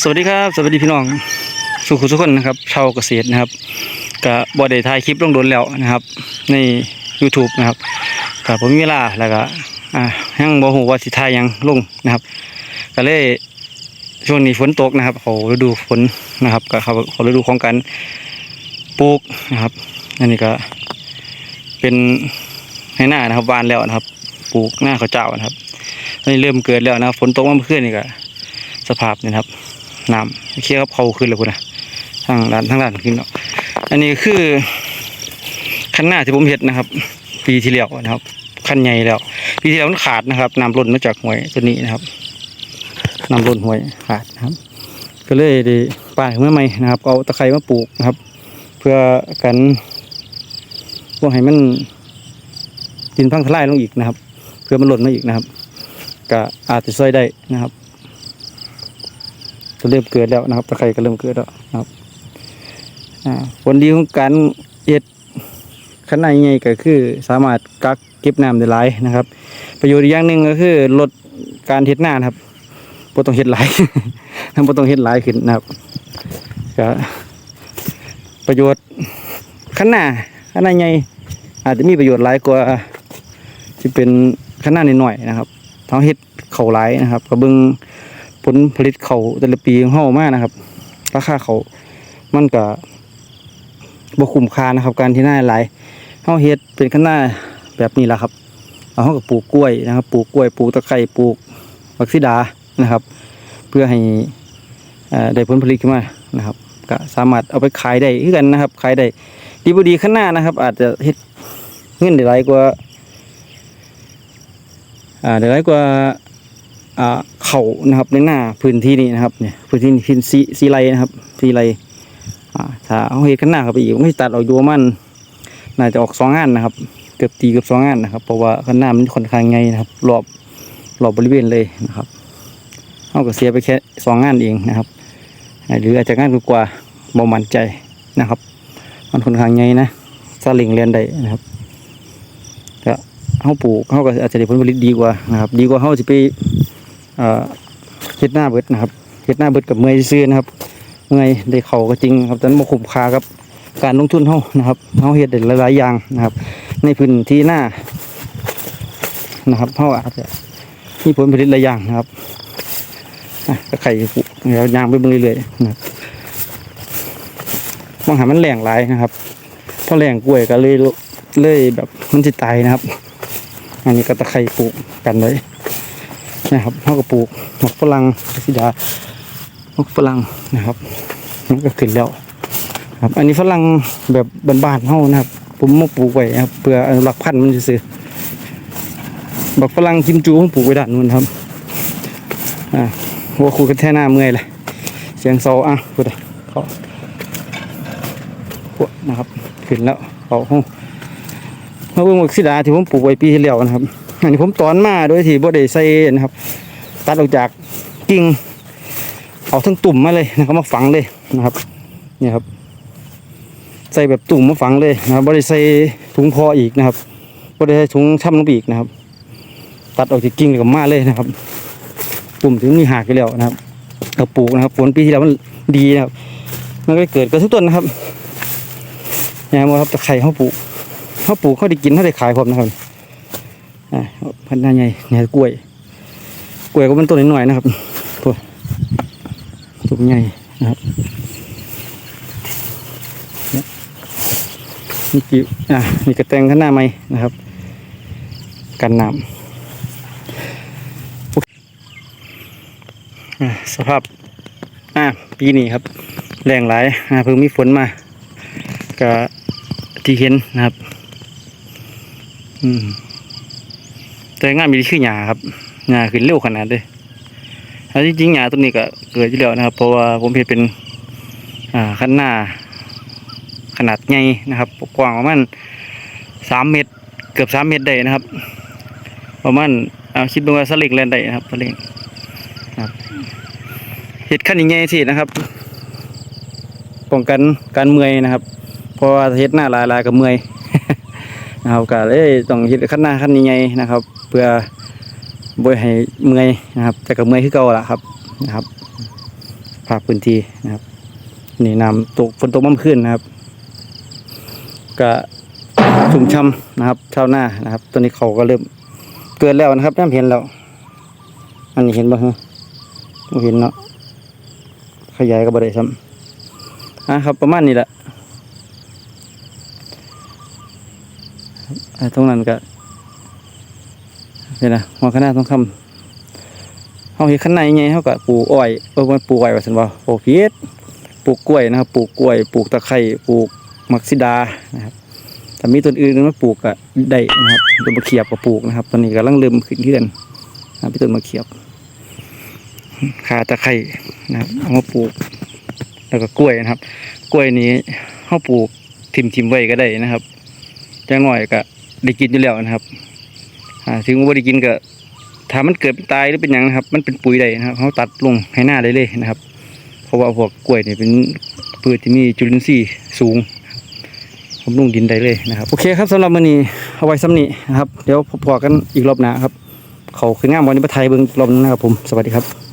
สวัสดีครับ สวัสดีพี่น้องสุขุสุขคนนะครับชาวเกษตรนะครับกับบอด้ถ่ายคลิปลงโดนแล้วนะครับ ใน YouTube นะครับกับผมมีเวลาแล้วก็อ่ายังบ่ฮู้ว่าสิถ่ายยังลงนะครับก็เลยช่วงนี้ฝนตกนะครับเขาฤดูฝนนะครับก็เขาเขาฤดูของการปลูกนะครับอันนี้ก็เป็นให้หน้านะครับหวานแล้วนะครับ ปลูกหน้าข้าวเจ้านะครับอันนี้เริ่มเกิดแล้วนะครับฝนตกมาเมื่อคืนนี่ก็ สภาพนี่นะครับน้ำเคี้ยวเขาขึ้นเลยคุณนะทางด้านทางด้านขึ้นเนาะอันนี้คือคันหน้าที่ผมเห็ดนะครับ ปีที่แล้วนะครับคันใหญ่แล้วปีที่แล้วมันขาดนะครับน้ำล้นมาจากหวยตัวนี้นะครับน้ำล้นห้วยขาดนะครับ ก็เลยได้ป่ายเมื่อใหม่นะครับ เอาตะไคร้มาปลูกนะครับ เพื่อกันพวกให้มันดินพังทลายลงอีกนะครับ เพื่อมันหล่นมาอีกนะครับก็อาจจะช่วยได้นะครับ ก็เริ่มเกิดแล้วนะครับตะไคร่ก็เริ่มเกิดแล้วนะครับผลดีของการเอ็ดขนาดใหญ่ก็คือสามารถกักเก็บน้ำได้หลายนะครับ ประโยชน์อย่างหนึ่งก็คือลดการเฮ็ดหน้านครับบ่ต้องเฮ็ดหลายบ่ต้องเฮ็ดหลายขึ้นนะครับก็ประโยชน์ขนาดขนาดใหญ่อาจจะมีประโยชน์หลายกว่าที่เป็นขนาดน้อยๆนะครับท้องเฮ็ดเข่าหลายนะครับก็เบิ่ง ลผลิตเขาแต่ละปีของเฮามากนะครับ ราคาเขามันก็บ่คุ้มค่านะครับ การที่น่าหลายเฮาเฮ็ดเป็นข้างหน้าแบบนี้แหละครับเอาเฮาก็ปลูกกล้วยนะครับ ปลูกกล้วยปลูกตะไคร้ปลูกบักซิดานะครับ เพื่อให้ได้ผลผลิตขึ้นมานะครับ ก็สามารถเอาไปขายได้คือกันนะครับ ขายได้ดีบดีข้างหน้านะครับ อาจจะเฮ็ดเงินได้หลายกว่าอ่าได้หลายกว่าอ่า เขานะครับในหน้าพื้นที่นี้นะครับเนี่ยพื้นที่พื้นซีซีไรนะครับซีไรอ่าถ้าเอาเห็ดข้างหน้าเข้าไปอีกไม่ตัดออกอยู่ประมันน่าจะออกสองงานนะครับ เกือบตีเกือบสองงานนะครับเพราะว่าข้างหน้ามันค่อนข้างไงนะครับรอบรอบบริเวณเลยนะครับเอาก็เสียไปแค่สองงานเองนะครับหรืออาจจะงานกว่าบ่มั่นใจนะครับ มันค่อนข้างไงนะซาเลิงเรียนได้นะครับก็เขาปลูกเขาก็อาจจะได้ผลผลิตดีกว่านะครับ ดีกว่าเขาจะไป เฮ็ดหน้าเบิดนะครับเฮ็ดหน้าเบิดกับเมื่อยซื้อนะครับ เมื่อยได้เขาก็จริงครับแต่มันบ่คุ้มค่ากับ การลงทุนเฮานะครับเฮาเฮ็ดได้หลายๆอย่างนะครับ ในพื้นที่หน้านะครับเฮาอาจจะมีผลผลิตหลายอย่างนะครับอะก็ไข่ปลูกเดี๋ยวยางไปเบิ่งเรื่อยๆนะครับบางหามันแรงหลายนะครับเพราะแรงกล้วยก็เลยเลยแบบมันสิตายนะครับ อันนี้ก็ตะไคร่ปลูกกันไว้ นะครับเขาก็ปลูกหมกฝรั่งสิดาหมกฝรั่งนะครับมันก็ขึ้นแล้วครับอันนี้ฝรั่งแบบบ้านๆเขานะครับ ผมมาปลูกไว้ครับเพื่ออนุรักษ์พันธุ์มันซื่อบักฝรั่งกิมจูผมปลูกไว้ด้านนู้นครับอ่าหัวคูกันแท่หน้าเมื่อยเลยเสียงโซอะพูดเลยเขาพวกนะครับขึ้นแล้วเขาห้องมาเบิ่งหมกสิดาที่ผมปลูกไว้ปีที่แล้วนะครับ อันนี้ผมตอนมาโดยที่บ่ได้ใส่นะครับ ตัดออกจากกิ่งเอาทั้งตุ่มมาเลยนะครับมาฝังเลยนะครับนี่ครับ ใส่แบบตุ่มมาฝังเลยนะครับบ่ได้ใส่ถุงพออีกนะครับบ่ได้ใส่ถุงช่ำลงไปอีกนะครับ ตัดออกจากกิ่งกับมาเลยนะครับ ตุ่มถึงมีหักไปแล้วนะครับเราปลูกนะครับฝนปีที่แล้วมันดีนะครับมันก็เกิดกันทุกต้นนะครับนี่ยครับตะไคร้เขาปลูกเขาปลูกเขาได้กินเขาได้ขายพร้อมนะครับ อ่าพันธุ์ใหญ่เนี่กล้วย กล้วยก็เป็นต้นหน่อยๆนะครับตัวตัวใหญ่นะครับนี่กี่อะมีกระแตงข้างหน้าไหมนะครับ กันน้ำสภาพอะปีนี้ครับ แรงหลายอะเพิ่งมีฝนมาก็ที่เห็นนะครับ อืม แต่งานมีชื่อหยาครับหยาขึ้นเร็วขนาดเลยแล้วจริงๆหยาตัวนี้ก็เกิดที่แล้วนะครับ เพราะว่าผมเห็นเป็นอ่าคันหน้าขนาดใหญ่นะครับ กว้างประมาณสามเมตร เกือบสามเมตรได้นะครับ ประมาณเอาคิดดูว่าสลิงแลนได้นะครับสลิงครับเห็ดขั้นใหญ่สินะครับป้องกันการเมื่อยนะครับ เพราะว่าเห็ดหน้าหลายกับเมื่อย นะครับก็เลยต้องเฮ็ดขั้นหน้าขั้นใหญ่ๆนะครับ เพื่อบ่ให้เมื่อยนะครับ แต่ก็เมื่อยคือเก่าล่ะครับนะครับภาพพื้นที่นะครับ นี่น้ำตกฝนตกมั่มขึ้นนะครับ ก็ชุ่มช่ำนะครับชาวนานะครับ ตอนนี้เขาก็เริ่มเกิดแล้วนะครับน้ำเห็นแล้ว อันนี้เห็นบ่ฮะบ่เห็นเนาะขยายก็บ่ได้ซ้ำอะครับ ประมาณนี้แหละอะ ตรงนั้นก็นี่นะหัวคณะทองคำเฮาเฮ็ดข้างในไงเฮาก็ปลูกอ้อยเออมันปลูกอ้อยว่าซั่นบ่โอ้ผิดปลูกกล้วยนะครับปลูกกล้วยปลูกตะไคร้ปลูกมักซิดานะครับถ้ามีต้นอื่นมาปลูกก็ได้นะครับต้นมะเขียบก็ปลูกนะครับ ตอนนี้กำลังเริ่มขึ้นเรื่อนนะพี่ต้นมะเขียบขาตะไคร้นะครับเอามาปลูก แล้วก็กล้วยนะครับ กล้วยนี้เฮาปลูกทิมทิมๆไว้ก็ได้นะครับจังหน่อยก็ ได้กินอยู่แล้วนะครับอ่าถึงว่าได้กินก็ถ้ามันเกิดเป็นตายหรือเป็นหยังนะครับ มันเป็นปุ๋ยได้นะครับเขาตัดลงให้หน้าได้เลยนะครับ เพราะว่าพวกกล้วยเนี่ยเป็นพืชที่มีจุลินทรีย์สูงผมลงดินได้เลยนะครับ โอเคครับสำหรับมื้อนี้เอาไว้ซ้ำนี้นะครับ เดี๋ยวพบกันอีกรอบหน้าครับ เขาคืองามวันนี้ประไทยเบิ่งรอบนึงนะครับผม สวัสดีครับ